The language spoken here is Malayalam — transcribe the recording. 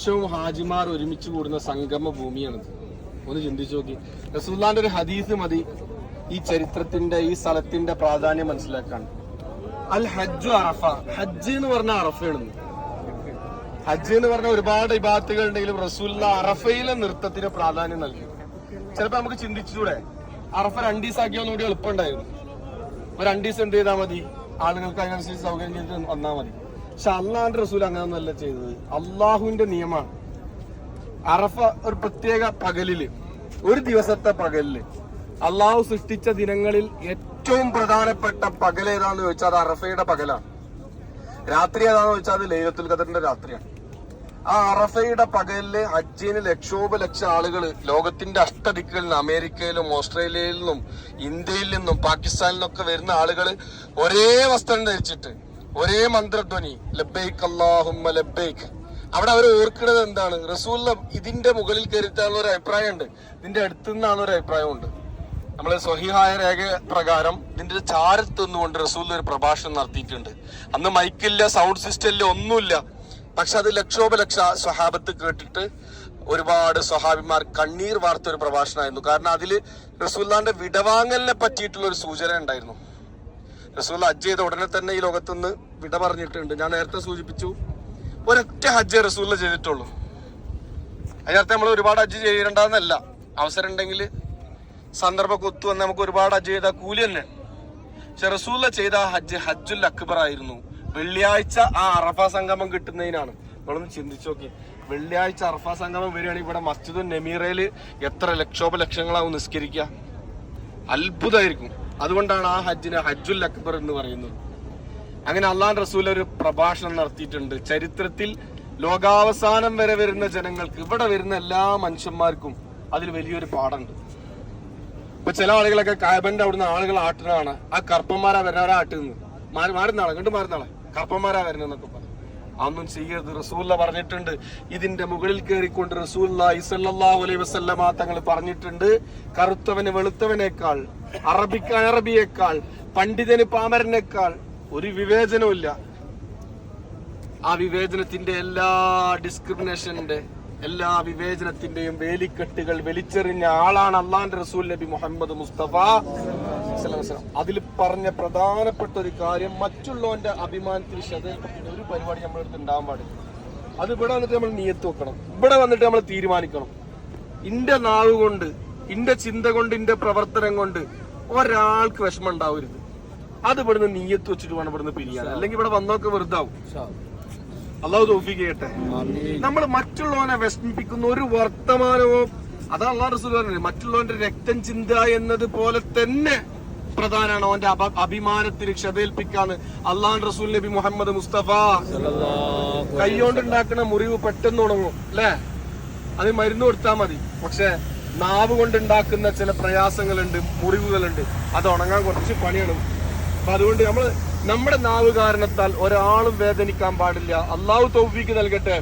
ലക്ഷവും ഹാജിമാർ ഒരുമിച്ച് കൂടുന്ന സംഗമ ഭൂമിയാണിത് ഒന്ന് ചിന്തിച്ചു നോക്കി. റസൂല്ലാന്റെ ഒരു ഹദീസ് മതി. ഈ ചരിത്രത്തിന്റെ ഈ സ്ഥലത്തിന്റെ പ്രാധാന്യം മനസ്സിലാക്കാൻ. അൽ ഹജ്ജു അറഫ. ഹജ്ജ് എന്ന് പറഞ്ഞ അറഫയാണ്. ഹജ്ജ് എന്ന് പറഞ്ഞ ഒരുപാട് ഇബാത്തുകൾ ഉണ്ടെങ്കിലും റസൂല്ല അറഫയിലെ നൃത്തത്തിന് പ്രാധാന്യം നൽകി. ചിലപ്പോ നമുക്ക് ചിന്തിച്ചൂടെ അറഫ രണ്ടു ദിവസമാക്കിയാൽ കൂടി എളുപ്പമുണ്ടായിരുന്നു. ഒരു രണ്ടു ദിവസം എന്ത് ചെയ്താൽ മതി? ആളുകൾക്ക് അതിനനുസരിച്ച് സൗകര്യം ചെയ്ത് വന്നാൽ മതി. പക്ഷെ അള്ളാഹുന്റെ റസൂൽ അങ്ങനെയൊന്നല്ല ചെയ്തത്. അള്ളാഹുവിന്റെ നിയമമാണ് അറഫ ഒരു പ്രത്യേക പകലിൽ ഒരു ദിവസത്തെ പകലിൽ അള്ളാഹു സൃഷ്ടിച്ച ദിനങ്ങളിൽ ഏറ്റവും പ്രധാനപ്പെട്ട പകൽ ഏതാന്ന് ചോദിച്ചാൽ അത് അറഫയുടെ പകലാണ്. രാത്രി ഏതാന്ന് ചോദിച്ചാൽ അത് ലൈലത്തുൽ ഖദറിന്റെ രാത്രിയാണ്. ആ അറഫയുടെ പകലിൽ അജ്ജീന് ലക്ഷോപ ലക്ഷം ആളുകൾ ലോകത്തിന്റെ അഷ്ടദിക്കുകളിൽ നിന്ന് അമേരിക്കയിലും ഓസ്ട്രേലിയയിൽ നിന്നും ഇന്ത്യയിൽ നിന്നും പാകിസ്ഥാനിൽ നിന്നൊക്കെ വരുന്ന ആളുകൾ ഒരേ വസ്ത്രം ധരിച്ചിട്ട് ഒരേ മന്ത്രധ്വനി ലബൈക്ക് അല്ലാഹുമ്മ ലബൈക്ക് അവിടെ അവർ ഓർക്കുന്നത് എന്താണ്? റസൂല്ല ഇതിന്റെ മുകളിൽ കയറിത്താനുള്ള ഒരു അഭിപ്രായമുണ്ട്. ഇതിന്റെ അടുത്തു നിന്നാണ് ഒരു അഭിപ്രായമുണ്ട്. നമ്മൾ സ്വഹിഹായ രേഖ പ്രകാരം ഇതിന്റെ ചാരത്ത് നിന്നുകൊണ്ട് റസൂൽ ഒരു പ്രഭാഷണം നടത്തിയിട്ടുണ്ട്. അന്ന് മൈക്കില്ല സൗണ്ട് സിസ്റ്റം ഇല്ല ഒന്നുമില്ല. പക്ഷെ അത് ലക്ഷോപലക്ഷ സ്വഹാബത്ത് കേട്ടിട്ട് ഒരുപാട് സ്വഹാബിമാർ കണ്ണീർ വാർത്ത ഒരു പ്രഭാഷണമായിരുന്നു. കാരണം അതിൽ റസൂല്ലാന്റെ വിടവാങ്ങലിനെ പറ്റിയിട്ടുള്ള ഒരു സൂചന ഉണ്ടായിരുന്നു. റസൂൽ ഹജ്ജ് ചെയ്ത ഉടനെ തന്നെ ഈ ലോകത്തുനിന്ന് വിട പറഞ്ഞിട്ടുണ്ട് ഞാൻ നേരത്തെ സൂചിപ്പിച്ചു ഒരൊറ്റ ഹജ്ജ് റസൂലിനെ ചെയ്തിട്ടുള്ളൂ. അതിനർത്ഥം നമ്മൾ ഒരുപാട് ഹജ്ജ് ചെയ്യേണ്ടതെന്നല്ല. അവസരം ഉണ്ടെങ്കിൽ സന്ദർഭം കൊത്തു വന്ന് നമുക്ക് ഒരുപാട് ഹജ്ജ് ചെയ്ത കൂലി തന്നെ. പക്ഷെ റസൂല ചെയ്ത ഹജ്ജ് ഹജ്ജുൽ അക്ബർ ആയിരുന്നു. വെള്ളിയാഴ്ച ആ അറഫ സംഗമം കിട്ടുന്നതിനാണ്. നമ്മളൊന്ന് ചിന്തിച്ചു നോക്കി. വെള്ളിയാഴ്ച അറഫ സംഗമം വരികയാണെങ്കിൽ ഇവിടെ മസ്ജിദുൽ നെമീറയിൽ എത്ര ലക്ഷോപ ലക്ഷോപലക്ഷങ്ങളാവും നിസ്കരിക്കുക. അത്ഭുതമായിരിക്കും. അതുകൊണ്ടാണ് ആ ഹജ്ജിന് ഹജ്ജുൽ അക്ബർ എന്ന് പറയുന്നത്. അങ്ങനെ അള്ളാൻ റസൂൽ ഒരു പ്രഭാഷണം നടത്തിയിട്ടുണ്ട്. ചരിത്രത്തിൽ ലോകാവസാനം വരെ വരുന്ന ജനങ്ങൾക്ക് ഇവിടെ വരുന്ന എല്ലാ മനുഷ്യന്മാർക്കും അതിൽ വലിയൊരു പാടുണ്ട്. ഇപ്പൊ ചില ആളുകളൊക്കെ കായബന്റെ അവിടുന്ന് ആളുകൾ ആട്ടുന്നതാണ്. ആ കർപ്പന്മാരാ വരുന്നവരാ ആട്ടുന്നത്. മാറി മാറുന്നാളെ കണ്ടു മാറുന്നാളെ കർപ്പന്മാരാ വരുന്നതെന്നൊക്കെ പറഞ്ഞു അതൊന്നും ചെയ്യരുത് റസൂല്ല പറഞ്ഞിട്ടുണ്ട്. ഇതിന്റെ മുകളിൽ കയറിക്കൊണ്ട് റസൂല്ല വസല്ലമ തങ്ങൾ പറഞ്ഞിട്ടുണ്ട്. കറുത്തവന് വെളുത്തവനേക്കാൾ അറബിക്ക് അറബിയേക്കാൾ പണ്ഡിതന് പാമരനേക്കാൾ ഒരു വിവേചനവും ആ വിവേചനത്തിന്റെ എല്ലാ ഡിസ്ക്രിമിനേഷന്റെ എല്ലാ വിവേചനത്തിന്റെയും വേലിക്കെട്ടുകൾ വലിച്ചെറിഞ്ഞ ആളാണ് അള്ളാന്റെ റസൂൽ നബി മുഹമ്മദ് മുസ്തഫ. അതിൽ പറഞ്ഞ പ്രധാനപ്പെട്ട ഒരു കാര്യം മറ്റുള്ളവന്റെ അഭിമാനത്തിൽ ഒരു പരിപാടി നമ്മുടെ അടുത്ത് ഉണ്ടാവാൻ പാടില്ല. അത് ഇവിടെ വന്നിട്ട് നമ്മൾ നീയത്ത് വെക്കണം. ഇവിടെ വന്നിട്ട് നമ്മൾ തീരുമാനിക്കണം. ഇന്റെ നാവ് കൊണ്ട് ഇന്റെ ചിന്ത കൊണ്ട് ഇന്റെ പ്രവർത്തനം കൊണ്ട് ഒരാൾക്ക് വിഷമം ഉണ്ടാവരുത്. അത് ഇവിടുന്ന് നീയത്ത് വെച്ചിട്ട് വേണം ഇവിടുന്ന് പിരിയാൻ. അല്ലെങ്കിൽ ഇവിടെ വന്നൊക്കെ വെറുതാവും. അള്ളാഹു തോഫിക്ക് ചെയ്യട്ടെ നമ്മൾ മറ്റുള്ളവനെ വിഷമിപ്പിക്കുന്ന ഒരു വർത്തമാനവും അതാ അള്ളാഹ് റസൂൽ പറഞ്ഞത് മറ്റുള്ളവന്റെ രക്തം ചിന്ത എന്നത് പോലെ തന്നെ പ്രധാനമാണ് അവന്റെ അഭിമാനത്തിന് ക്ഷതേൽപ്പിക്കാന്ന് അള്ളാഹ് റസൂൽ നബി മുഹമ്മദ് മുസ്തഫ. കൈകൊണ്ടുണ്ടാക്കുന്ന മുറിവ് പെട്ടെന്ന് ഉണങ്ങും അല്ലേ? അത് മരുന്ന് കൊടുത്താൽ മതി. പക്ഷെ നാവ് കൊണ്ടുണ്ടാക്കുന്ന ചില പ്രയാസങ്ങളുണ്ട് മുറിവുകളുണ്ട്. അത് ഉണങ്ങാൻ കുറച്ച് പണിയാണ്. അപ്പൊ അതുകൊണ്ട് നമ്മൾ നമ്മുടെ നാവ് കാരണത്താൽ ഒരാളും വേദനിക്കാൻ പാടില്ല. അള്ളാഹു തൗഫീക്ക് നൽകട്ടെ.